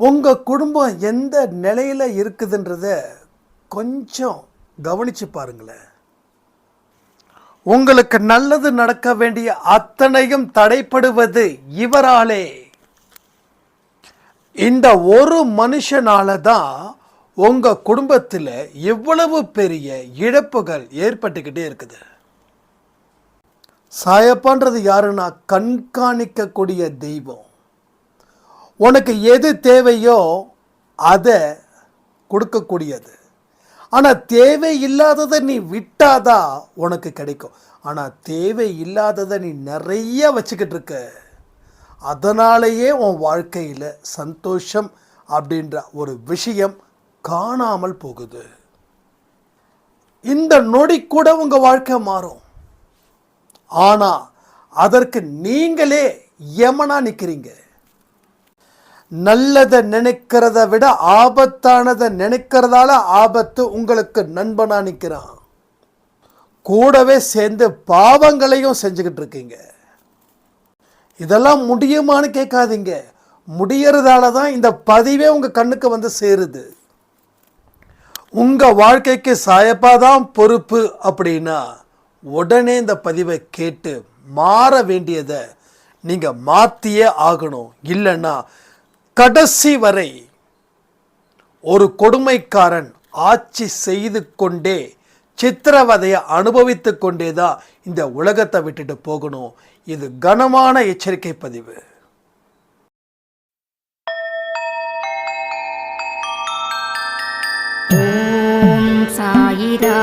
உங்கள் குடும்பம் எந்த நிலையில் இருக்குதுன்றத கொஞ்சம் கவனித்து பாருங்களேன். உங்களுக்கு நல்லது நடக்க வேண்டிய அத்தனையும் தடைப்படுவது இவராலே. இந்த ஒரு மனுஷனால தான் உங்கள் குடும்பத்தில் இவ்வளவு பெரிய இழப்புகள் ஏற்பட்டுக்கிட்டே இருக்குது. சாயப்பான்றது யாருன்னா கண்காணிக்கக்கூடிய தெய்வம். உனக்கு எது தேவையோ அதை கொடுக்கக்கூடியது. ஆனால் தேவை இல்லாததை நீ விட்டாதான் உனக்கு கிடைக்கும். ஆனால் தேவை இல்லாததை நீ நிறைய வச்சுக்கிட்டு இருக்க அதனாலேயே உன் வாழ்க்கையில் சந்தோஷம் அப்படின்ற ஒரு விஷயம் காணாமல் போகுது. இந்த நொடி கூட உங்கள் வாழ்க்கை மாறும். ஆனால் அதற்கு நீங்களே யமனா நிற்கிறீங்க நல்லதை நினைக்கிறத விட ஆபத்தானதை நினைக்கிறதால ஆபத்து உங்களுக்கு நண்பனா நிற்கிறான் கூடவே சேர்ந்து பாவங்களையும் செஞ்சுக்கிட்டு இருக்கீங்க. இதெல்லாம் முடியுமான்னு கேட்காதீங்க. முடியறதால தான் இந்த பதிவே உங்கள் கண்ணுக்கு வந்து சேருது. உங்கள் வாழ்க்கைக்கு சாயப்பா தான் பொறுப்பு அப்படின்னா உடனே இந்த பதிவை கேட்டு மாற வேண்டியதை நீங்கள் மாற்றியே ஆகணும். இல்லைன்னா கடைசி வரை ஒரு கொடுமைக்காரன் ஆட்சி செய்து கொண்டே சித்திரவதையை அனுபவித்து கொண்டே தான் இந்த உலகத்தை விட்டுட்டு போகணும். இது கனமான எச்சரிக்கை பதிவு. சாயிரா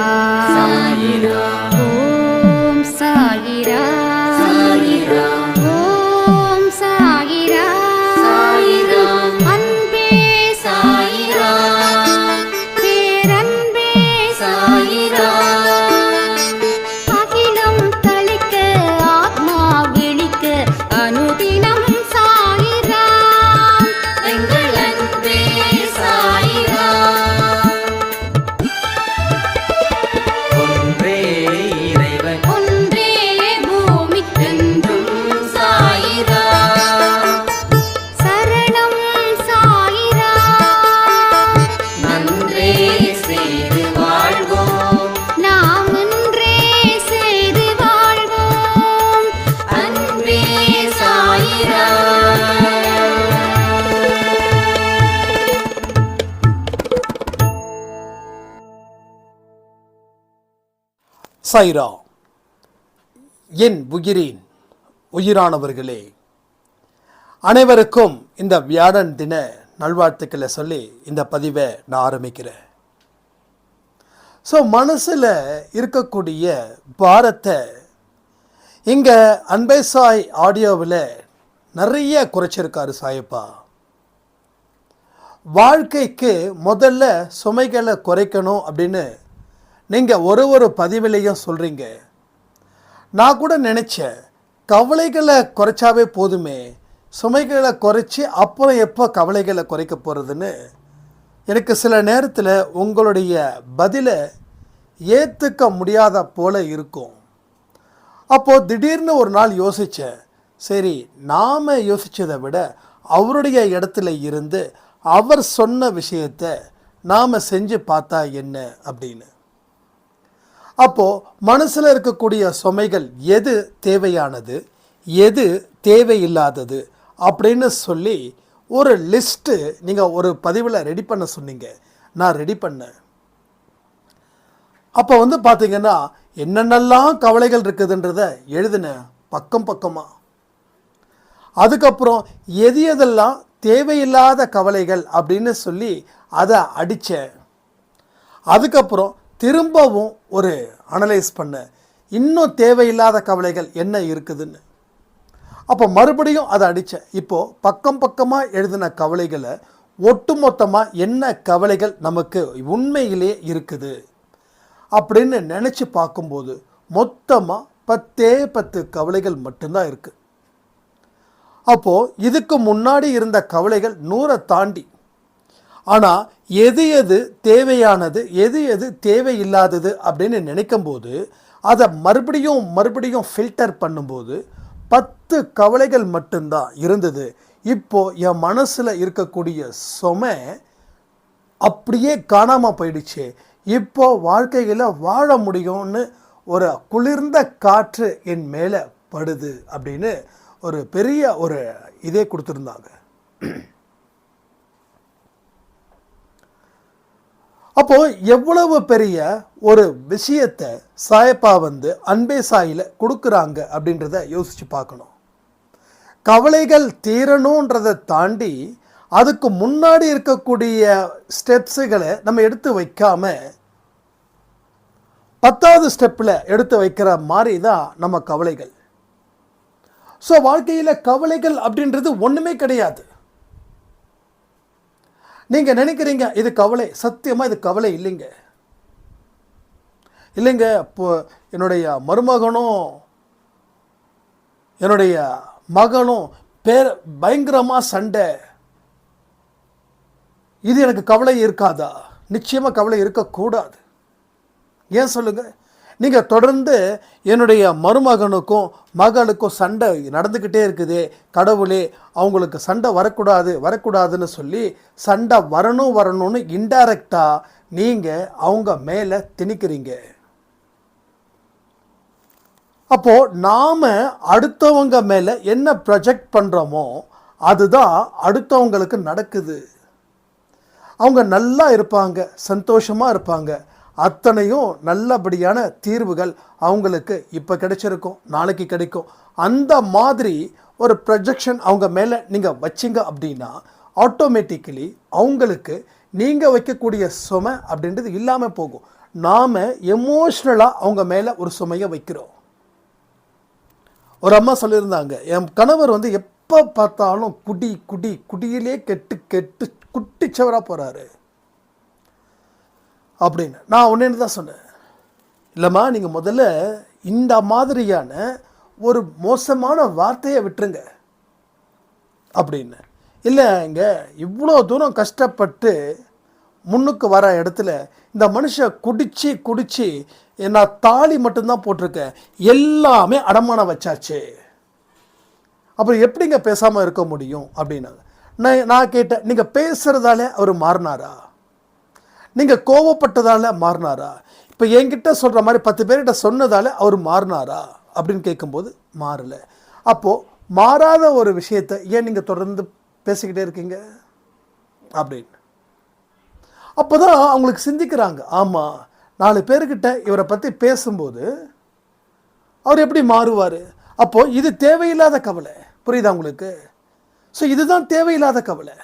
சைரா. என் உயிரின் உயிரானவர்களே அனைவருக்கும் இந்த வியாழன் தின நல்வாழ்த்துக்களை சொல்லி இந்த பதிவை நான் ஆரம்பிக்கிறேன். ஸோ மனசில் இருக்கக்கூடிய பாரத்தை இங்கே அன்பை சாய் ஆடியோவில் நிறைய குறைச்சிருக்காரு சாயப்பா. வாழ்க்கைக்கு முதல்ல சுமைகளை குறைக்கணும் அப்படின்னு நீங்கள் ஒரு ஒரு பதிவிலையும் சொல்கிறீங்க நான் கூட நினச்சேன் கவலைகளை குறைச்சாவே போதுமே சுமைகளை குறைச்சி அப்புறம் எப்போ கவலைகளை குறைக்க போகிறதுன்னு எனக்கு சில நேரத்தில் உங்களுடைய பதிலை ஏற்றுக்க முடியாத போல இருக்கும். அப்போது திடீர்னு ஒரு நாள் யோசித்தேன் சரி நாம் யோசித்ததை விட அவருடைய இடத்துல இருந்து அவர் சொன்ன விஷயத்தை நாம் செஞ்சு பார்த்தா என்ன அப்படின்னு. அப்போது மனசில் இருக்கக்கூடிய சுமைகள் எது தேவையானது? எது தேவையில்லாதது? அப்படின்னு சொல்லி ஒரு லிஸ்ட்டு நீங்கள் ஒரு பதிவில் ரெடி பண்ண சொன்னீங்க. நான் ரெடி பண்ணேன். அப்போ வந்து பார்த்தீங்கன்னா என்னென்னலாம் கவலைகள் இருக்குதுன்றத எழுதினேன் பக்கம் பக்கமாக அதுக்கப்புறம் எது எதெல்லாம் தேவையில்லாத கவலைகள் அப்படின்னு சொல்லி அதை அடித்தேன் அதுக்கப்புறம் திரும்பவும் ஒரு அனலைஸ் பண்ணேன் இன்னும் தேவையில்லாத கவலைகள் என்ன இருக்குதுன்னு. அப்போ மறுபடியும் அதை அடித்தேன் இப்போது பக்கம் பக்கமாக எழுதின கவலைகளை ஒட்டுமொத்தமாக என்ன கவலைகள் நமக்கு உண்மையிலே இருக்குது அப்படின்னு நினச்சி பார்க்கும்போது மொத்தமாக பத்தே பத்து கவலைகள் மட்டும்தான் இருக்குது அப்போது இதுக்கு முன்னாடி இருந்த கவலைகள் நூறை தாண்டி ஆனால் எது எது தேவையானது எது எது தேவையில்லாதது அப்படின்னு நினைக்கும்போது அதை மறுபடியும் மறுபடியும் ஃபில்டர் பண்ணும்போது பத்து கவலைகள் மட்டும்தான் இருந்தது. இப்போது என் மனசில் இருக்கக்கூடிய சுமை அப்படியே காணாமல் போயிடுச்சு. இப்போ வாழ்க்கையில் வாழ முடியும்னு ஒரு குளிர்ந்த காற்று என் மேலே படுது அப்படின்னு ஒரு பெரிய ஒரு இதே கொடுத்துருந்தாங்க. அப்போது எவ்வளவு பெரிய ஒரு விஷயத்தை சாயப்பா வந்து அன்பே சாயில் கொடுக்குறாங்க அப்படின்றத யோசித்து பார்க்கணும். கவலைகள் தீரணுன்றதை தாண்டி அதுக்கு முன்னாடி இருக்கக்கூடிய ஸ்டெப்ஸுகளை நம்ம எடுத்து வைக்காம பத்தாவது ஸ்டெப்பில் எடுத்து வைக்கிற மாதிரி தான் நம்ம கவலைகள். ஸோ வாழ்க்கையில் கவலைகள் அப்படின்றது ஒன்றுமே கிடையாது. நீங்கள் நினைக்கிறீங்க இது கவலை. சத்தியமாக இது கவலை இல்லைங்க. இல்லைங்க இப்போ என்னுடைய மருமகனும் என்னுடைய மகனும் பேர் பயங்கரமாக சண்டை. இது எனக்கு கவலை இருக்காதா? நிச்சயமாக கவலை இருக்கக்கூடாது. ஏன் சொல்லுங்கள் நீங்கள் தொடர்ந்து என்னுடைய மருமகனுக்கும் மகளுக்கும் சண்டை நடந்துக்கிட்டே இருக்குது. கடவுளே அவங்களுக்கு சண்டை வரக்கூடாது வரக்கூடாதுன்னு சொல்லி சண்டை வரணும் வரணும்னு இன்டைரக்டாக நீங்கள் அவங்க மேலே திணிக்கிறீங்க. அப்போது நாம் அடுத்தவங்க மேலே என்ன ப்ரொஜெக்ட் பண்ணுறோமோ அதுதான் அடுத்தவங்களுக்கு நடக்குது. அவங்க நல்லா இருப்பாங்க சந்தோஷமாக இருப்பாங்க. அத்தனையும் நல்லபடியான தீர்வுகள் அவங்களுக்கு இப்போ கிடைச்சிருக்கும் நாளைக்கு கிடைக்கும். அந்த மாதிரி ஒரு ப்ரொஜெக்ஷன் அவங்க மேலே நீங்கள் வச்சிங்க அப்படின்னா ஆட்டோமேட்டிக்கலி அவங்களுக்கு நீங்கள் வைக்கக்கூடிய சுமை அப்படின்றது இல்லாமல் போகும். நாம் எமோஷ்னலாக அவங்க மேலே ஒரு சுமையை வைக்கிறோம். ஒரு அம்மா சொல்லியிருந்தாங்க என் கணவர் வந்து எப்போ பார்த்தாலும் குடி குடி குடியிலே கெட்டு கெட்டு குட்டிச்சவராக போகிறாரு அப்படின்னு. நான் ஒன்று தான் சொன்னேன்? இல்லைம்மா நீங்கள் முதல்ல இந்த மாதிரியான ஒரு மோசமான வார்த்தையை விட்டுருங்க. அப்படின்னு. இல்லை இங்கே இவ்வளோ தூரம் கஷ்டப்பட்டு முன்னுக்கு வர இடத்துல இந்த மனுஷன் குடிச்சு குடிச்சு நான் தாலி மட்டும்தான் போட்டிருக்கேன். எல்லாமே அடமானம் வச்சாச்சு. அப்புறம் எப்படிங்க பேசாமல் இருக்க முடியும்? அப்படின்னாங்க. நான் நான் கேட்டேன் நீங்கள் பேசுகிறதால அவர் மாறினாரா? நீங்கள் கோவப்பட்டதால் மாறினாரா? இப்போ என்கிட்ட சொல்கிற மாதிரி பத்து பேர்கிட்ட சொன்னதால் அவர் மாறினாரா? அப்படின்னு கேட்கும்போது மாறலை. அப்போது மாறாத ஒரு விஷயத்தை ஏன் நீங்கள் தொடர்ந்து பேசிக்கிட்டே இருக்கீங்க? அப்படின்னு. அப்போ தான் அவங்களுக்கு சிந்திக்கிறாங்க. ஆமாம் நாலு பேர்கிட்ட இவரை பற்றி பேசும்போது அவர் எப்படி மாறுவார்? அப்போது இது தேவையில்லாத கவலை. புரியுதா உங்களுக்கு? ஸோ இதுதான் தேவையில்லாத கவலை.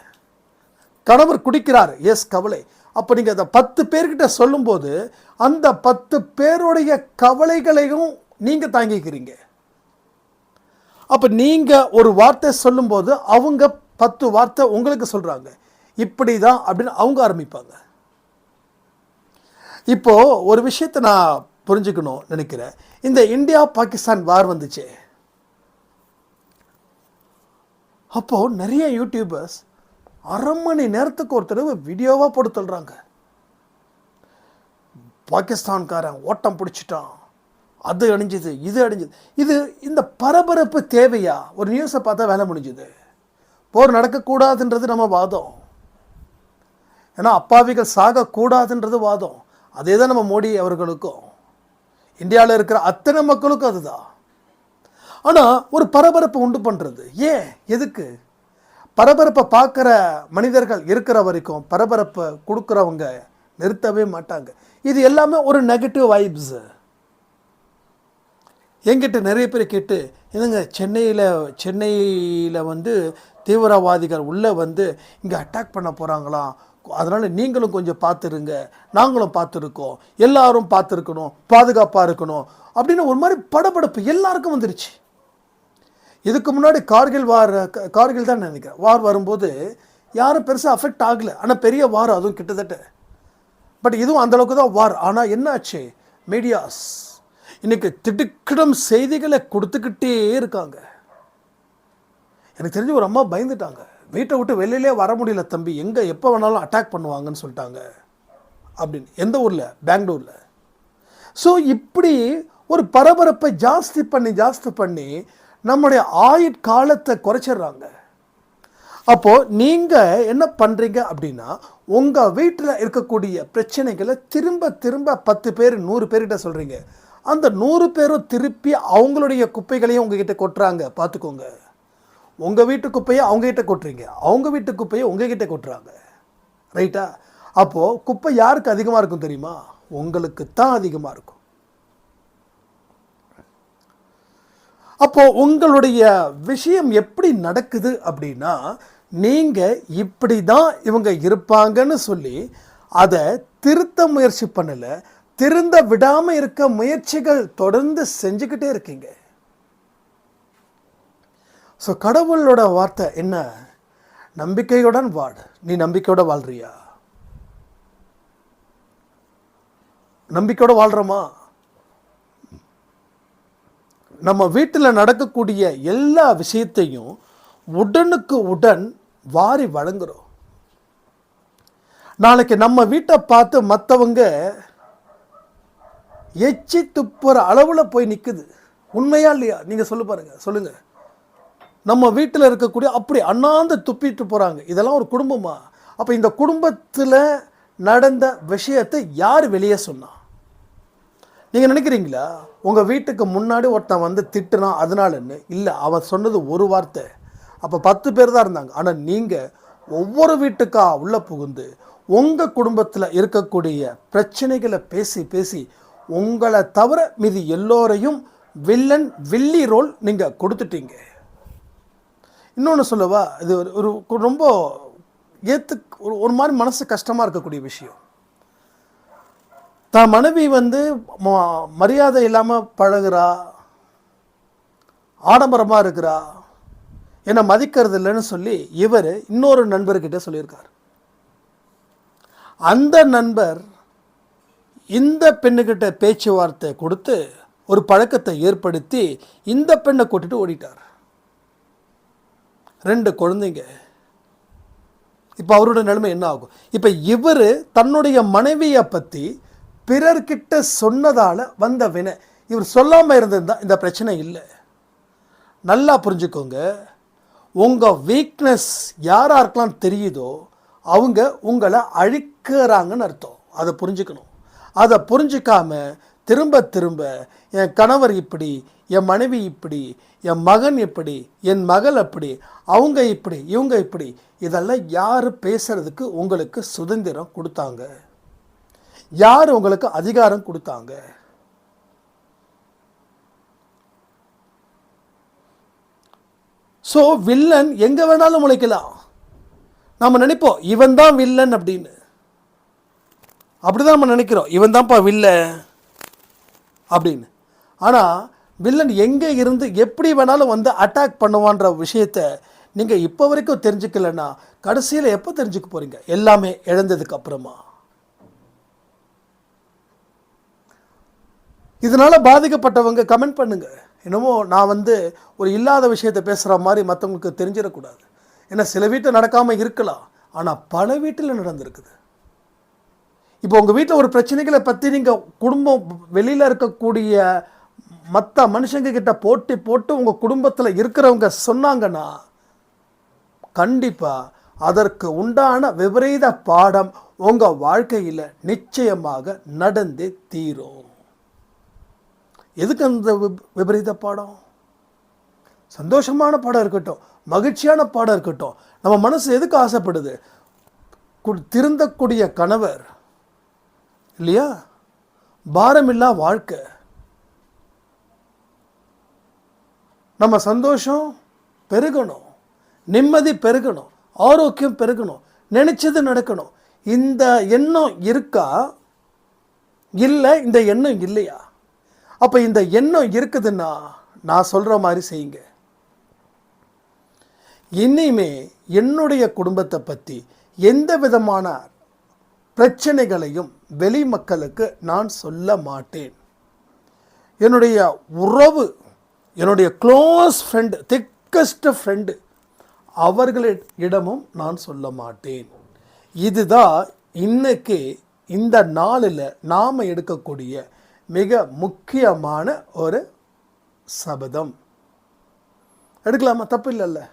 கணவர் குடிக்கிறார். எஸ் கவலை. அப்போ நீங்கள் அதை பத்து பேர்கிட்ட சொல்லும்போது அந்த பத்து பேருடைய கவலைகளையும் நீங்கள் தாங்கிக்கிறீங்க. அப்போ நீங்கள் ஒரு வார்த்தை சொல்லும்போது அவங்க பத்து வார்த்தை உங்களுக்கு சொல்கிறாங்க இப்படி தான் அப்படின்னு அவங்க ஆரம்பிப்பாங்க. இப்போ ஒரு விஷயத்தை நான் புரிஞ்சுக்கணும் நினைக்கிறேன். இந்த இந்தியா பாகிஸ்தான் வார் வந்துச்சு. அப்போது நிறைய யூடியூபர்ஸ் அரை மணி நேரத்துக்கு ஒரு தடவை வீடியோவாக போட்டு தள்ளுறாங்க. பாகிஸ்தான்காரன் ஓட்டம் பிடிச்சிட்டான். அது அணிஞ்சுது இது அணிஞ்சுது. இது இந்த பரபரப்பு தேவையா? ஒரு நியூஸை பார்த்தா வேலை முடிஞ்சுது. போர் நடக்கக்கூடாதுன்றது நம்ம வாதம். ஏன்னா அப்பாவிகள் சாகக்கூடாதுன்றது வாதம். அதே தான் நம்ம மோடி அவர்களுக்கும். இந்தியாவில் இருக்கிற அத்தனை மக்களுக்கும் அதுதான். ஆனால் ஒரு பரபரப்பு உண்டு பண்ணுறது ஏன்? எதுக்கு? பரபரப்பை பார்க்குற மனிதர்கள் இருக்கிற வரைக்கும் பரபரப்பை கொடுக்குறவங்க நிறுத்தவே மாட்டாங்க. இது எல்லாமே ஒரு நெகட்டிவ் வைப்ஸ் என்கிட்ட நிறைய பேர் கேட்டு என்னங்க சென்னையில் சென்னையில் வந்து தீவிரவாதிகள் உள்ளே வந்து இங்கே அட்டாக் பண்ண போகிறாங்களாம் அதனால் நீங்களும் கொஞ்சம் பார்த்துருங்க. நாங்களும் பார்த்துருக்கோம். எல்லாரும் பார்த்துருக்கணும். பாதுகாப்பாக இருக்கணும். அப்படின்னு ஒரு மாதிரி படபடப்பு எல்லாருக்கும் வந்துருச்சு. இதுக்கு முன்னாடி கார்கில் வார் க- கார்கில் தான் நினைக்கிறேன். வார் வரும்போது யாரும் பெருசாக அஃபெக்ட் ஆகலை. ஆனால் பெரிய வார் அதுவும் கிட்டத்தட்ட. பட் இதுவும் அந்தளவுக்கு தான் வார். ஆனால் என்னாச்சு? மீடியாஸ் இன்றைக்கி திடுக்கிடம் செய்திகளை கொடுத்துக்கிட்டே இருக்காங்க. எனக்கு தெரிஞ்சு ஒரு அம்மா பயந்துட்டாங்க. வீட்டை விட்டு வெளியிலே வர முடியல தம்பி. எங்கே எப்போ வேணாலும் அட்டாக் பண்ணுவாங்கன்னு சொல்லிட்டாங்க. அப்படின்னு. எந்த ஊரில்? பெங்களூரில். ஸோ இப்படி ஒரு பரபரப்பை ஜாஸ்தி பண்ணி ஜாஸ்தி பண்ணி நம்முடைய ஆயுட்காலத்தை குறைச்சிடுறாங்க. அப்போது நீங்கள் என்ன பண்ணுறீங்க அப்படின்னா உங்கள் வீட்டில் இருக்கக்கூடிய பிரச்சனைகளை திரும்ப திரும்ப பத்து பேர் நூறு பேர்கிட்ட சொல்கிறீங்க அந்த நூறு பேரும் திருப்பி அவங்களுடைய குப்பைகளையும் உங்ககிட்ட கொட்டுறாங்க. பார்த்துக்கோங்க. உங்கள் வீட்டு குப்பையை அவங்ககிட்ட கொட்டுறீங்க. அவங்க வீட்டு குப்பையை உங்ககிட்ட கொட்டுறாங்க. ரைட்டா? அப்போது குப்பை யாருக்கு அதிகமாக இருக்கும் தெரியுமா? உங்களுக்கு தான் அதிகமாக இருக்கும். அப்போ உங்களுடைய விஷயம் எப்படி நடக்குது அப்படின்னா நீங்க இப்படி தான் இவங்க இருப்பாங்கன்னு சொல்லி அதை திருத்த முயற்சி பண்ணல திருந்த விடாம இருக்க முயற்சிகள் தொடர்ந்து செஞ்சுக்கிட்டே இருக்கீங்க. ஸோ கடவுளோட வார்த்தை என்ன? நம்பிக்கையுடன் வாடு நீ நம்பிக்கையோட வாழ்றியா? நம்பிக்கையோட வாழ்றோமா? நம்ம வீட்டில் நடக்கக்கூடிய எல்லா விஷயத்தையும் உடனுக்கு உடன் வாரி வழங்குறோம். நாளைக்கு நம்ம வீட்டை பார்த்து மற்றவங்க எச்சி துப்புற அளவில் போய் நிற்குது உண்மையா இல்லையா? நீங்கள் சொல்லு பாருங்க சொல்லுங்க. நம்ம வீட்டில் இருக்கக்கூடிய அப்படி அண்ணாந்து துப்பிட்டு போகிறாங்க இதெல்லாம் ஒரு குடும்பமா? அப்போ இந்த குடும்பத்தில் நடந்த விஷயத்தை யார் வெளியே சொன்னா? நீங்கள் நினைக்கிறீங்களா? உங்கள் வீட்டுக்கு முன்னாடி ஒருத்தன் வந்து திட்டுனா அதனாலன்னு? இல்லை அவன் சொன்னது ஒரு வார்த்தை. அப்போ பத்து பேர் தான் இருந்தாங்க. ஆனால் நீங்கள் ஒவ்வொரு வீட்டுக்கா உள்ளே புகுந்து உங்கள் குடும்பத்தில் இருக்கக்கூடிய பிரச்சனைகளை பேசி பேசி உங்களை தவிர மீதி எல்லோரையும் வில்லன் வில்லி ரோல் நீங்கள் கொடுத்துட்டீங்க. இன்னொன்று சொல்லவா இது ஒரு ஒரு ரொம்ப ஏற்று ஒரு ஒரு மாதிரி மனசு கஷ்டமாக இருக்கக்கூடிய விஷயம். தான் மனைவி வந்து ம- மரியாதை இல்லாமல் பழகுறா ஆடம்பரமாக இருக்கிறா என்னை மதிக்கிறது இல்லைன்னு சொல்லி இவர் இன்னொரு நண்பர்கிட்ட சொல்லியிருக்கார். அந்த நண்பர் இந்த பெண்ணுக்கிட்ட பேச்சுவார்த்தை கொடுத்து ஒரு பழக்கத்தை ஏற்படுத்தி இந்த பெண்ணை கூட்டிட்டு ஓடிட்டார். ரெண்டு குழந்தைங்க. இப்போ அவரோட நிலைமை என்ன ஆகும்? இப்போ இவர் தன்னுடைய மனைவியை பற்றி பிறர்கிட்ட சொன்னதால் வந்த வினை. இவர் சொல்லாமல் இருந்திருந்தால் இந்த பிரச்சனை இல்லை. நல்லா புரிஞ்சுக்கோங்க. உங்கள் வீக்னஸ் யாராருக்கெல்லாம் தெரியுதோ அவங்க உங்களை அழிக்கிறாங்கன்னு அர்த்தம். அதை புரிஞ்சுக்கணும். அதை புரிஞ்சுக்காம திரும்ப திரும்ப என் கணவர் இப்படி என் மனைவி இப்படி என் மகன் இப்படி என் மகள் அப்படி அவங்க இப்படி இவங்க இப்படி இதெல்லாம் யார் பேசுகிறதுக்கு உங்களுக்கு சுதந்திரம் கொடுத்தாங்க. யார் உங்களுக்கு அதிகாரம் கொடுத்தாங்க? ஸோ வில்லன் எங்கே வேணாலும் முளைக்கலாம் நாம் நினைப்போம் இவன் தான் வில்லன் அப்படின்னு. அப்படிதான் நம்ம நினைக்கிறோம் இவன் தான்ப்பா வில்ல அப்படின்னு. ஆனால் வில்லன் எங்கே இருந்து எப்படி வேணாலும் வந்து அட்டாக் பண்ணுவான்ற விஷயத்த நீங்கள் இப்போ வரைக்கும் தெரிஞ்சுக்கலன்னா கடைசியில் எப்போ தெரிஞ்சுக்க போகிறீங்க எல்லாமே இழந்ததுக்கு அப்புறமா. இதனால் பாதிக்கப்பட்டவங்க கமெண்ட் பண்ணுங்க. என்னமோ நான் வந்து ஒரு இல்லாத விஷயத்தை பேசுகிற மாதிரி மற்றவங்களுக்கு தெரிஞ்சிடக்கூடாது. ஏன்னா சில வீட்டில் நடக்காமல் இருக்கலாம். ஆனால் பல வீட்டில் நடந்திருக்குது. இப்போ உங்கள் வீட்டில் ஒரு பிரச்சனைகளை பற்றி நீங்கள் குடும்பம் வெளியில் இருக்கக்கூடிய மற்ற மனுஷங்க கிட்ட போட்டி போட்டு உங்கள் குடும்பத்தில் இருக்கிறவங்க சொன்னாங்கன்னா கண்டிப்பாக அதற்கு உண்டான விபரீத பாடம் உங்கள் வாழ்க்கையில் நிச்சயமாக நடந்து தீரும். எதுக்கு அந்த விப- விபரீத பாடம்? சந்தோஷமான பாடம் இருக்கட்டும் மகிழ்ச்சியான பாடம் இருக்கட்டும் நம்ம மனசு எதுக்கு ஆசைப்படுது? திருந்தக்கூடிய கணவர் இல்லையா? பாரமில்லா வாழ்க்கை. நம்ம சந்தோஷம் பெருகணும் நிம்மதி பெருகணும் ஆரோக்கியம் பெருகணும் நினைச்சது நடக்கணும். இந்த எண்ணம் இருக்கா? இல்லை இந்த எண்ணம் இல்லையா? அப்போ இந்த எண்ணம் இருக்குதுன்னா நான் சொல்கிற மாதிரி செய்யுங்க. இனிமே என்னுடைய குடும்பத்தை பற்றி எந்த விதமான பிரச்சனைகளையும் வெளி மக்களுக்கு நான் சொல்ல மாட்டேன். என்னுடைய உறவு என்னுடைய க்ளோஸ் ஃப்ரெண்டு திக்கஸ்ட் ஃப்ரெண்டு அவர்களிடமும் நான் சொல்ல மாட்டேன். இதுதான் இன்னைக்கு இந்த நாளில் நாம் எடுக்கக்கூடிய மிக முக்கியமான ஒரு சபதம். எடுக்கலாமா? தப்பு இல்லைல்ல.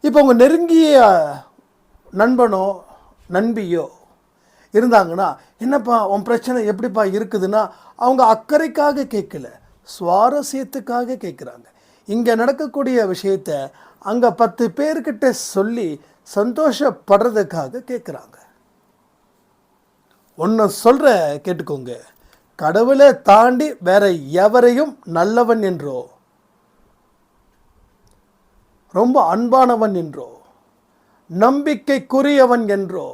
இப்போ உங்கள் நெருங்கிய நண்பனோ நண்பியோ இருந்தாங்கன்னா என்னப்பா உன் பிரச்சனை எப்படிப்பா இருக்குதுன்னா அவங்க அக்கறைக்காக கேட்கல சுவாரஸ்யத்துக்காக கேட்குறாங்க. இங்கே நடக்கக்கூடிய விஷயத்த அங்கே பத்து பேர்கிட்ட சொல்லி சந்தோஷப்படுறதுக்காக கேட்குறாங்க. ஒன்று சொல்கிற கேட்டுக்கோங்க. கடவுளை தாண்டி வேற எவரையும் நல்லவன் என்றோ ரொம்ப அன்பானவன் என்றோ நம்பிக்கைக்குரியவன் என்றோ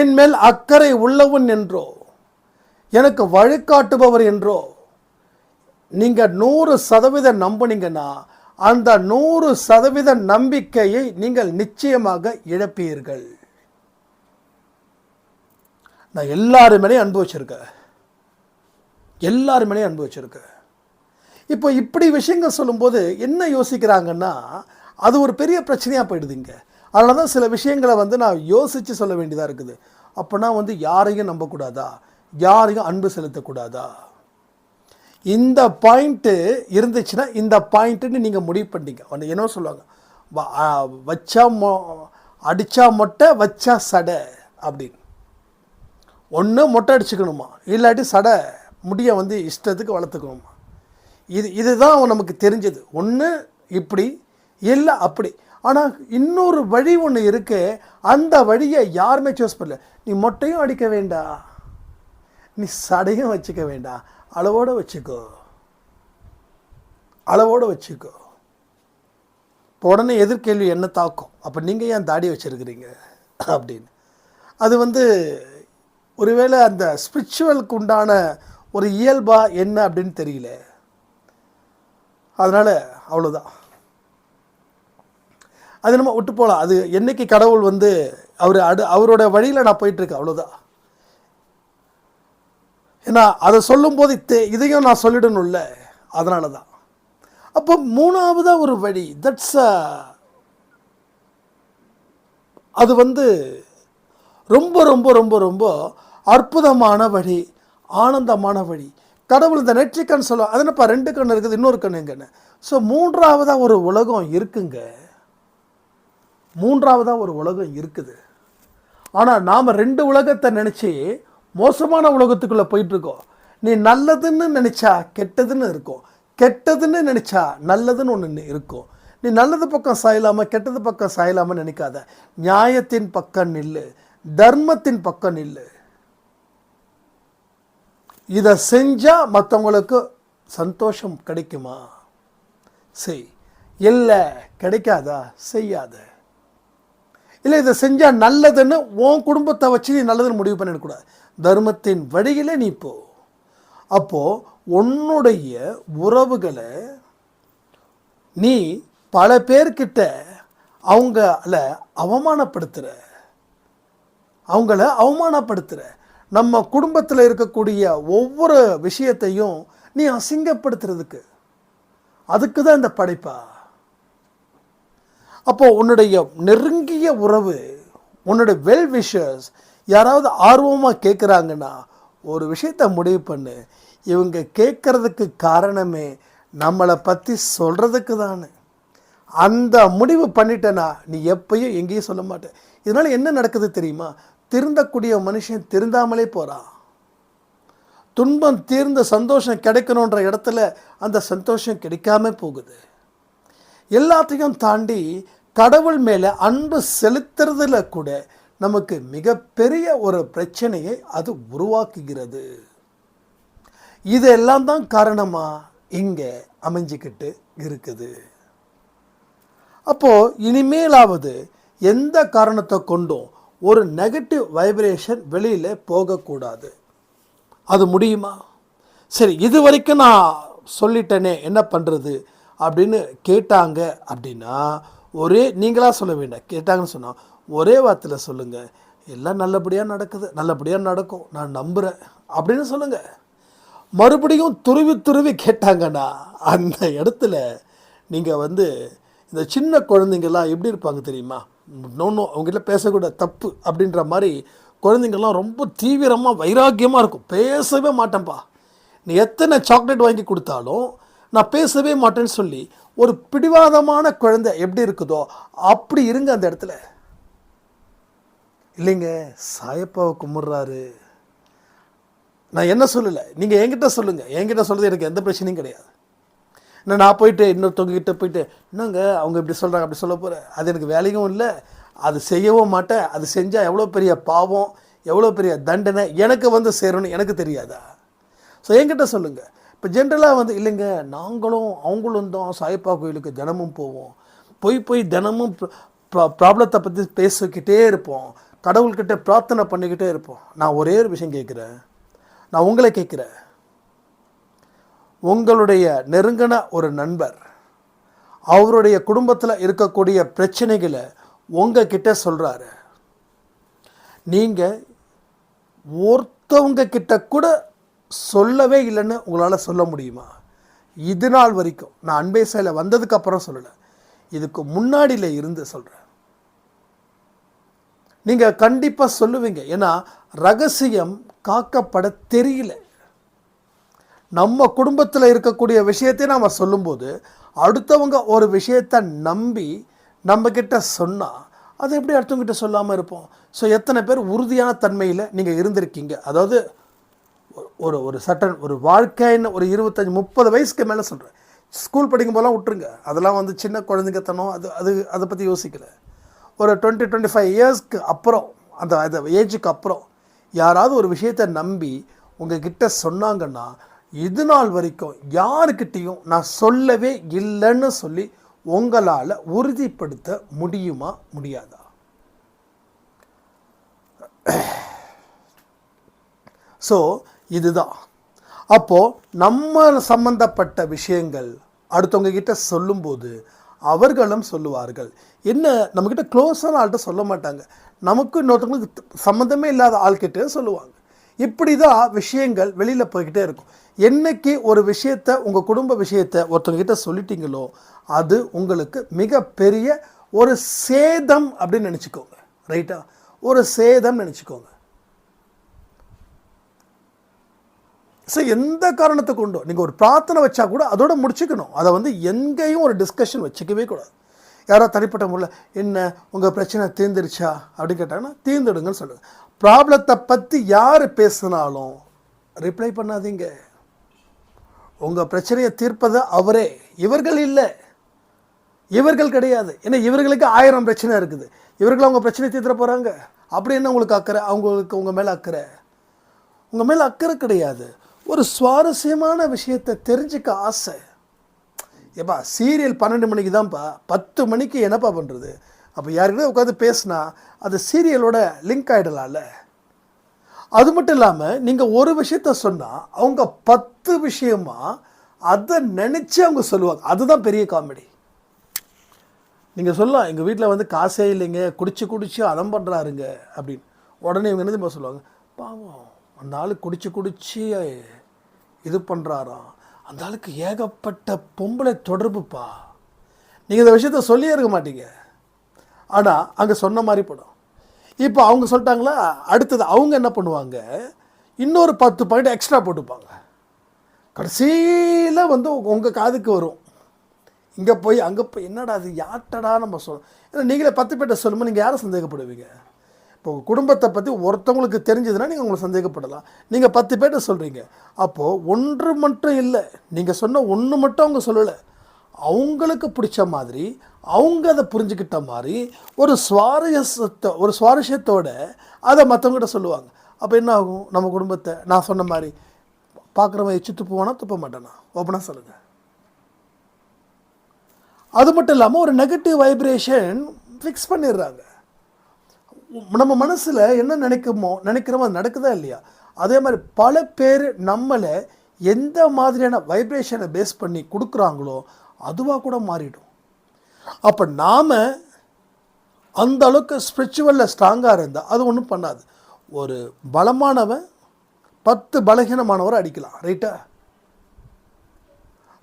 என் மேல் அக்கறை உள்ளவன் என்றோ எனக்கு வழிகாட்டுபவர் என்றோ நீங்கள் நூறு சதவீதம் நம்புனீங்கன்னா அந்த நூறு சதவீத நம்பிக்கையை நீங்கள் நிச்சயமாக இழப்பீர்கள். நான் எல்லாரு மேலேயும் அன்பு வச்சிருக்கேன். எல்லாரு மேலேயும் அன்பு இப்போ இப்படி விஷயங்கள் சொல்லும்போது என்ன யோசிக்கிறாங்கன்னா அது ஒரு பெரிய பிரச்சனையாக போயிடுதுங்க. அதனால தான் சில விஷயங்களை வந்து நான் யோசித்து சொல்ல வேண்டியதாக இருக்குது. அப்போனா வந்து யாரையும் நம்பக்கூடாதா? யாரையும் அன்பு செலுத்தக்கூடாதா? இந்த பாயிண்ட்டு இருந்துச்சுன்னா இந்த பாயிண்ட்டுன்னு நீங்கள் முடிவு பண்ணிட்டீங்க ஒன்று என்ன சொல்லுவாங்க? வ- வச்சா மொ அடித்தா மொட்டை வச்சா சடை அப்படின்னு. ஒன்று மொட்டை அடிச்சுக்கணுமா? இல்லாட்டி சடை முடியை வந்து இஷ்டத்துக்கு வளர்த்துக்கணுமா? இது இதுதான் நமக்கு தெரிஞ்சது. ஒன்று இப்படி இல்லை அப்படி. ஆனால் இன்னொரு வழி ஒன்று இருக்கு. அந்த வழியை யாருமே சூஸ் பண்ணல. நீ மொட்டையும் அடிக்க வேண்டாம் நீ சடையும் வச்சுக்க வேண்டாம் அளவோடு வச்சுக்கோ. அளவோடு வச்சுக்கோ. இப்போ உடனே எதிர்கேள்வி என்ன தாக்கும்? அப்போ நீங்கள் ஏன் தாடி வச்சுருக்கிறீங்க? அப்படின்னு. அது வந்து ஒருவேளை அந்த ஸ்பிரிச்சுவலுக்கு உண்டான ஒரு இயல்பா என்ன அப்படின்னு தெரியல. அதனால் அவ்வளோதான் அது நம்ம விட்டு போகலாம் அது என்னைக்கு கடவுள் வந்து அவர் அடு அவரோட வழியில் நான் போயிட்டுருக்கேன். அவ்வளோதான் ஏன்னா அதை சொல்லும்போது தே- இதையும் நான் சொல்லிடணும்ல. அதனால தான் அப்போ மூணாவதாக ஒரு வழி தட்ஸ் அது வந்து ரொம்ப ரொம்ப ரொம்ப ரொம்ப அற்புதமான வழி ஆனந்தமான வழி. கடவுள் இந்த நெற்றிக்கண் சொல்ல அது என்னப்பா ரெண்டு கண் இருக்குது இன்னொரு கண் எங்கன்னு? ஸோ மூன்றாவதாக ஒரு உலகம் இருக்குங்க. மூன்றாவதாக ஒரு உலகம் இருக்குது. ஆனால் நாம் ரெண்டு உலகத்தை நினச்சி மோசமான உலகத்துக்குள்ளே போயிட்டுருக்கோம். நீ நல்லதுன்னு நினச்சா கெட்டதுன்னு இருக்கும். கெட்டதுன்னு நினச்சா நல்லதுன்னு ஒன்று இருக்கும். நீ நல்லது பக்கம் சாயலாமல் கெட்டது பக்கம் சாயலாமல் நினைக்காத. நியாயத்தின் பக்கம் நில்லு. தர்மத்தின் பக்கம் இல்லை. இதை செஞ்சால் மற்றவங்களுக்கு சந்தோஷம் கிடைக்குமா? செய். இல்லை கிடைக்காதா? செய்யாத. இல்லை இதை செஞ்சால் நல்லதுன்னு உன் குடும்பத்தை வச்சு நீ நல்லதுன்னு முடிவு பண்ணிடக்கூடாது தர்மத்தின் வழியில் நீ போ. அப்போது உன்னுடைய உறவுகளை நீ பல பேர்கிட்ட அவங்கள அவமானப்படுத்துகிற அவங்கள அவமானப்படுத்துகிற நம்ம குடும்பத்தில் இருக்கக்கூடிய ஒவ்வொரு விஷயத்தையும் நீ அசிங்கப்படுத்துறதுக்கு. அதுக்கு தான் இந்த படைப்பா. அப்போ உன்னுடைய நெருங்கிய உறவு உன்னுடைய வெல் விஷர்ஸ் யாராவது ஆர்வமாக கேட்குறாங்கன்னா ஒரு விஷயத்தை முடிவு பண்ணு. இவங்க கேட்கறதுக்கு காரணமே நம்மளை பற்றி சொல்கிறதுக்கு தானே. அந்த முடிவு பண்ணிட்டேனா நீ எப்பயும் எங்கேயும் சொல்ல மாட்டேன் இதனால் என்ன நடக்குது தெரியுமா? திருந்தக்கூடிய மனுஷன் திருந்தாமலே போகிறான் துன்பம் தீர்ந்த சந்தோஷம் கிடைக்கணுன்ற இடத்துல அந்த சந்தோஷம் கிடைக்காம போகுது. எல்லாத்தையும் தாண்டி கடவுள் மேலே அன்பு செலுத்துறதுல கூட நமக்கு மிகப்பெரிய ஒரு பிரச்சனையை அது உருவாக்குகிறது. இதெல்லாம் தான் காரணமாக இங்கே அமைஞ்சிக்கிட்டு இருக்குது. அப்போது இனிமேலாவது எந்த காரணத்தை கொண்டும் ஒரு நெகட்டிவ் வைப்ரேஷன் வெளியில் போகக்கூடாது. அது முடியுமா? சரி இது வரைக்கும் நான் சொல்லிட்டேனே என்ன பண்ணுறது அப்படின்னு கேட்டாங்க அப்படின்னா ஒரே நீங்களாக சொல்ல வேண்டாம். கேட்டாங்கன்னு சொன்னால் ஒரே வார்த்தையில் சொல்லுங்கள் எல்லாம் நல்லபடியாக நடக்குது நல்லபடியாக நடக்கும் நான் நம்புகிறேன் அப்படின்னு சொல்லுங்கள் மறுபடியும் துருவி துருவி கேட்டாங்கன்னா அந்த இடத்துல நீங்கள் வந்து இந்த சின்ன குழந்தைங்கள்லாம் எப்படி இருப்பாங்க தெரியுமா? நோன்னோ அவங்ககிட்ட பேசக்கூட தப்பு அப்படின்ற மாதிரி குழந்தைங்கள்லாம் ரொம்ப தீவிரமாக வைராக்கியமாக இருக்கும். பேசவே மாட்டேன்ப்பா. நீ எத்தனை சாக்லேட் வாங்கி கொடுத்தாலும் நான் பேசவே மாட்டேன்னு சொல்லி ஒரு பிடிவாதமான குழந்தை எப்படி இருக்குதோ அப்படி இருங்க அந்த இடத்துல. இல்லைங்க சாயப்பாவை கும்பிட்றாரு. நான் என்ன சொல்லலை? நீங்கள் என்கிட்ட சொல்லுங்கள் என்கிட்ட சொல்கிறது எனக்கு எந்த பிரச்சனையும் கிடையாது. இன்னும் நான் போயிட்டு இன்னொருத்தவங்க கிட்ட போயிட்டு என்னங்க அவங்க இப்படி சொல்கிறாங்க அப்படி சொல்ல போகிறேன் அது எனக்கு வேலையும் இல்லை. அது செய்யவும் மாட்டேன். அது செஞ்சால் எவ்வளோ பெரிய பாவம் எவ்வளோ பெரிய தண்டனை எனக்கு வந்து சேரணும் எனக்கு தெரியாதா? ஸோ என்கிட்ட சொல்லுங்கள் இப்போ ஜென்ரலாக வந்து இல்லைங்க நாங்களும் அவங்களும் தான் சாயப்பா கோயிலுக்கு தினமும் போவோம். போய் போய் தினமும் ப்ராப்ளத்தை பற்றி பேசிக்கிட்டே இருப்போம். கடவுள்கிட்ட பிரார்த்தனை பண்ணிக்கிட்டே இருப்போம். நான் ஒரே ஒரு விஷயம் கேட்குறேன். நான் உங்களை கேட்குறேன். உங்களுடைய நெருங்கின ஒரு நண்பர் அவருடைய குடும்பத்தில் இருக்கக்கூடிய பிரச்சனைகளை உங்ககிட்ட சொல்கிறாரு நீங்கள் ஒருத்தவங்க கிட்ட கூட சொல்லவே இல்லைன்னு உங்களால் சொல்ல முடியுமா? இது நாள் வரைக்கும். நான் அன்பே செயல வந்ததுக்கப்புறம் சொல்லலை. இதுக்கு முன்னாடியில் இருந்து சொல்கிறேன் நீங்கள் கண்டிப்பாக சொல்லுவீங்க. ஏன்னா ரகசியம் காக்கப்பட தெரியல. நம்ம குடும்பத்தில் இருக்கக்கூடிய விஷயத்தை நாம் சொல்லும்போது அடுத்தவங்க ஒரு விஷயத்தை நம்பி நம்மக்கிட்ட சொன்னால் அதை எப்படி அடுத்தவங்ககிட்ட சொல்லாமல் இருப்போம்? ஸோ எத்தனை பேர் உறுதியான தன்மையில் நீங்கள் இருந்திருக்கீங்க? அதாவது ஒரு ஒரு சட்டன் ஒரு வாழ்க்கைன்னு ஒரு இருபத்தஞ்சி முப்பது வயசுக்கு மேலே சொல்கிறேன் ஸ்கூல் படிக்கும் போதெல்லாம் விட்டுருங்க. அதெல்லாம் வந்து சின்ன குழந்தைங்கத்தனம் அது அது அதை பற்றி யோசிக்கல. ஒரு டுவெண்ட்டி டுவெண்ட்டி ஃபைவ் இயர்ஸ்க்கு அப்புறம் அந்த அந்த ஏஜுக்கு அப்புறம் யாராவது ஒரு விஷயத்தை நம்பி உங்ககிட்ட சொன்னாங்கன்னா இது நாள் வரைக்கும் யாருக்கிட்டேயும் நான் சொல்லவே இல்லைன்னு சொல்லி உங்களால் உறுதிப்படுத்த முடியுமா முடியாதா? ஸோ இதுதான். அப்போது நம்ம சம்பந்தப்பட்ட விஷயங்கள் அடுத்தவங்க கிட்ட சொல்லும்போது அவர்களும் சொல்லுவார்கள். என்ன நம்மக்கிட்ட க்ளோஸான ஆள்கிட்ட சொல்ல மாட்டாங்க. நமக்கு இன்னொருத்தவங்களுக்கு சம்மந்தமே இல்லாத ஆள்கிட்ட சொல்லுவாங்க. இப்படி தான் விஷயங்கள் வெளியில் போய்கிட்டே இருக்கும். என்னைக்கு ஒரு விஷயத்தை உங்கள் குடும்ப விஷயத்தை ஒருத்தவங்ககிட்ட சொல்லிட்டீங்களோ அது உங்களுக்கு மிகப்பெரிய ஒரு சேதம் அப்படின்னு நினச்சிக்கோங்க. ரைட்டா? ஒரு சேதம் நினச்சிக்கோங்க. ஸோ எந்த காரணத்தை கொண்டோ நீங்கள் ஒரு பிரார்த்தனை வச்சா கூட அதோட முடிச்சுக்கணும். அதை வந்து எங்கேயும் ஒரு டிஸ்கஷன் வச்சுக்கவே கூடாது. யாரோ தனிப்பட்ட முறையில் என்ன உங்கள் பிரச்சனை தீர்ந்துருச்சா? அப்படின்னு கேட்டாங்கன்னா தீர்ந்துடுங்கன்னு சொல்லுங்கள் ப்ராப்ளத்தை பற்றி யார் பேசினாலும் ரிப்ளை பண்ணாதீங்க. உங்கள் பிரச்சனையை தீர்ப்பது அவரே. இவர்கள் இல்லை. இவர்கள் கிடையாது. ஏன்னா இவர்களுக்கு ஆயிரம் பிரச்சனை இருக்குது. இவர்கள் அவங்க பிரச்சனை தீர்த்துற போகிறாங்க அப்படி என்ன உங்களுக்கு அக்கறை? அவங்களுக்கு உங்கள் மேலே அக்கறை. உங்கள் மேலே அக்கறை கிடையாது. ஒரு சுவாரஸ்யமான விஷயத்தை தெரிஞ்சுக்க ஆசை. ஏப்பா சீரியல் பன்னெண்டு மணிக்கு தான்ப்பா. பத்து மணிக்கு என்னப்பா பண்ணுறது அப்போ யாருக்கிட்ட உட்காந்து பேசுனா அது சீரியலோட லிங்க் ஆகிடலாம்ல அது மட்டும் இல்லாமல் நீங்கள் ஒரு விஷயத்த சொன்னால் அவங்க பத்து விஷயமா அதை நினச்சி அவங்க சொல்லுவாங்க. அதுதான் பெரிய காமெடி. நீங்கள் சொல்லலாம் எங்கள் வீட்டில் வந்து காசே இல்லைங்க குடிச்சு குடிச்சு அதம் பண்ணுறாருங்க அப்படின்னு. உடனே இவங்க என்ன சொல்லுவாங்க? பாவம் அந்த ஆள் குடிச்சு குடிச்சு இது பண்ணுறாராம் அந்த ஆளுக்கு ஏகப்பட்ட பொம்பளை தொடர்புப்பா. நீங்கள் இந்த விஷயத்த சொல்லியே இருக்க மாட்டீங்க. ஆனால் அங்கே சொன்ன மாதிரி படம். இப்போ அவங்க சொல்லிட்டாங்களா? அடுத்தது அவங்க என்ன பண்ணுவாங்க? இன்னொரு பத்து பாயிண்ட் எக்ஸ்ட்ரா போட்டுப்பாங்க. கடைசியில் வந்து உங்கள் காதுக்கு வரும். இங்கே போய் அங்கே போய் என்னடா அது யார்ட்டடா நம்ம சொல்லணும் ஏன்னா நீங்களே பத்து பேர்ட்ட சொல்லும்போது நீங்கள் யாரை சந்தேகப்படுவீங்க? இப்போ உங்கள் குடும்பத்தை பற்றி ஒருத்தவங்களுக்கு தெரிஞ்சதுன்னா நீங்கள் உங்களை சந்தேகப்படலாம். நீங்கள் பத்து பேர்ட்ட சொல்கிறீங்க அப்போது ஒன்று மட்டும் இல்லை. நீங்கள் சொன்ன ஒன்று மட்டும் அவங்க சொல்லலை. அவங்களுக்கு பிடிச்ச மாதிரி அவங்க அதை புரிஞ்சுக்கிட்ட மாதிரி ஒரு சுவாரஸ்யத்தை ஒரு சுவாரஸ்யத்தோட அதை மற்றவங்ககிட்ட சொல்லுவாங்க. அப்போ என்ன ஆகும்? நம்ம குடும்பத்தை நான் சொன்ன மாதிரி பார்க்குறவன் எச்சு துப்புவானா துப்ப மாட்டேனா? ஓப்பனாக சொல்லுங்கள் அது மட்டும் இல்லாமல் ஒரு நெகட்டிவ் வைப்ரேஷன் ஃபிக்ஸ் பண்ணிடுறாங்க. நம்ம மனசில் என்ன நினைக்குமோ நினைக்கிறோமோ அது நடக்குதா இல்லையா? அதே மாதிரி பல பேர் நம்மளை எந்த மாதிரியான வைப்ரேஷனை பேஸ் பண்ணி கொடுக்குறாங்களோ அதுவாக கூட மாறிடும். அப்போ நாம் அந்த அளவுக்கு ஸ்பிரிச்சுவலில் ஸ்ட்ராங்காக இருந்தால் அது ஒன்றும் பண்ணாது. ஒரு பலமானவன் பத்து பலகீனமானவரை அடிக்கலாம் ரைட்டா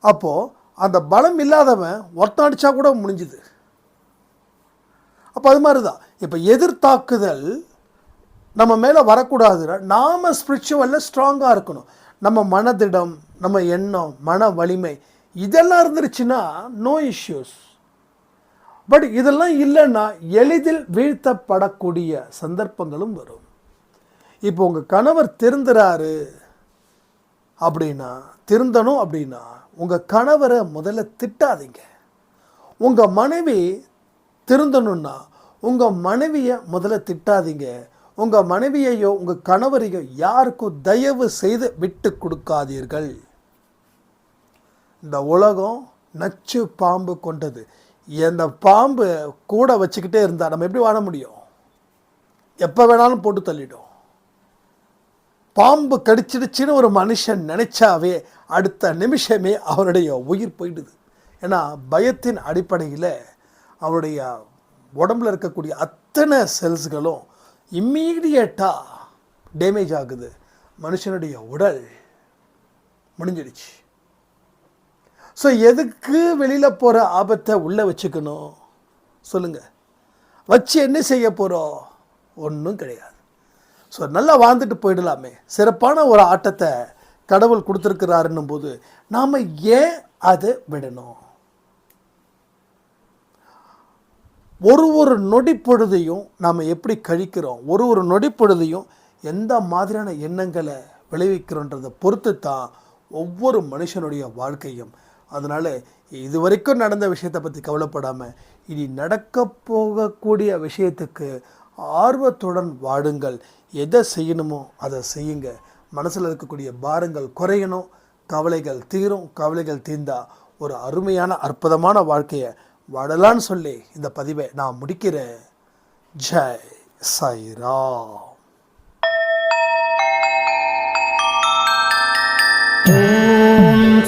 அப்போது அந்த பலம் இல்லாதவன் ஒருத்தன் அடித்தா கூட முடிஞ்சுது. அப்போ அது மாதிரி தான் இப்போ எதிர்த்தாக்குதல் நம்ம மேலே வரக்கூடாதுன்னா நாம் ஸ்பிரிச்சுவலில் ஸ்ட்ராங்காக இருக்கணும். நம்ம மனதிடம் நம்ம எண்ணம் மன வலிமை இதெல்லாம் இருந்துருச்சுன்னா நோ இஷ்யூஸ் பட் இதெல்லாம் இல்லைன்னா எளிதில் வீழ்த்தப்படக்கூடிய சந்தர்ப்பங்களும் வரும். இப்போ உங்கள் கணவர் திருந்துறாரு அப்படின்னா திருந்தணும் அப்படின்னா உங்கள் கணவரை முதல்ல திட்டாதீங்க. உங்கள் மனைவி திருந்தணும்னா உங்கள் மனைவியை முதல்ல திட்டாதீங்க. உங்கள் மனைவியையோ உங்கள் கணவரையோ யாருக்கும் தயவு செய்து விட்டு கொடுக்காதீர்கள். இந்த உலகம் நச்சு பாம்பு கொண்டது. இந்த பாம்பு கூட வச்சுக்கிட்டே இருந்தால் நம்ம எப்படி வாழ முடியும்? எப்போ வேணாலும் போட்டு தள்ளிடும். பாம்பு கடிச்சிடுச்சின்னு ஒரு மனுஷன் நினைச்சாவே அடுத்த நிமிஷமே அவருடைய உயிர் போயிடுது. ஏன்னா பயத்தின் அடிப்படையில் அவருடைய உடம்புல இருக்கக்கூடிய அத்தனை செல்ஸ்களும் இம்மீடியட்டாக டேமேஜ் ஆகுது. மனுஷனுடைய உடல் முடிஞ்சிடுச்சு. ஸோ எதுக்கு வெளியில் போகிற ஆபத்தை உள்ளே வச்சுக்கணும்? சொல்லுங்கள் வச்சு என்ன செய்ய போகிறோம் ஒன்றும் கிடையாது. ஸோ நல்லா வாழ்ந்துட்டு போயிடலாமே. சிறப்பான ஒரு ஆட்டத்தை கடவுள் கொடுத்துருக்கிறாருன்னும் போது நாம் ஏன் அதை விடணும்? ஒரு ஒரு நொடி பொழுதையும் நாம் எப்படி கழிக்கிறோம்? ஒரு ஒரு நொடி பொழுதையும் எந்த மாதிரியான எண்ணங்களை விளைவிக்கிறோன்றதை பொறுத்து தான் ஒவ்வொரு மனுஷனுடைய வாழ்க்கையும் அதனால் இது வரைக்கும் நடந்த விஷயத்தை பற்றி கவலைப்படாமல் இனி நடக்க போகக்கூடிய விஷயத்துக்கு ஆர்வத்துடன் வாடுங்கள். எதை செய்யணுமோ அதை செய்யுங்க. மனசில் இருக்கக்கூடிய பாரங்கள் குறையணும். கவலைகள் தீரும். கவலைகள் தீர்ந்தா ஒரு அருமையான அற்புதமான வாழ்க்கையை வாழலான்னு சொல்லி இந்த பதிவை நான் முடிக்கிறேன். ஜெய் சாய்ராம். ஓம்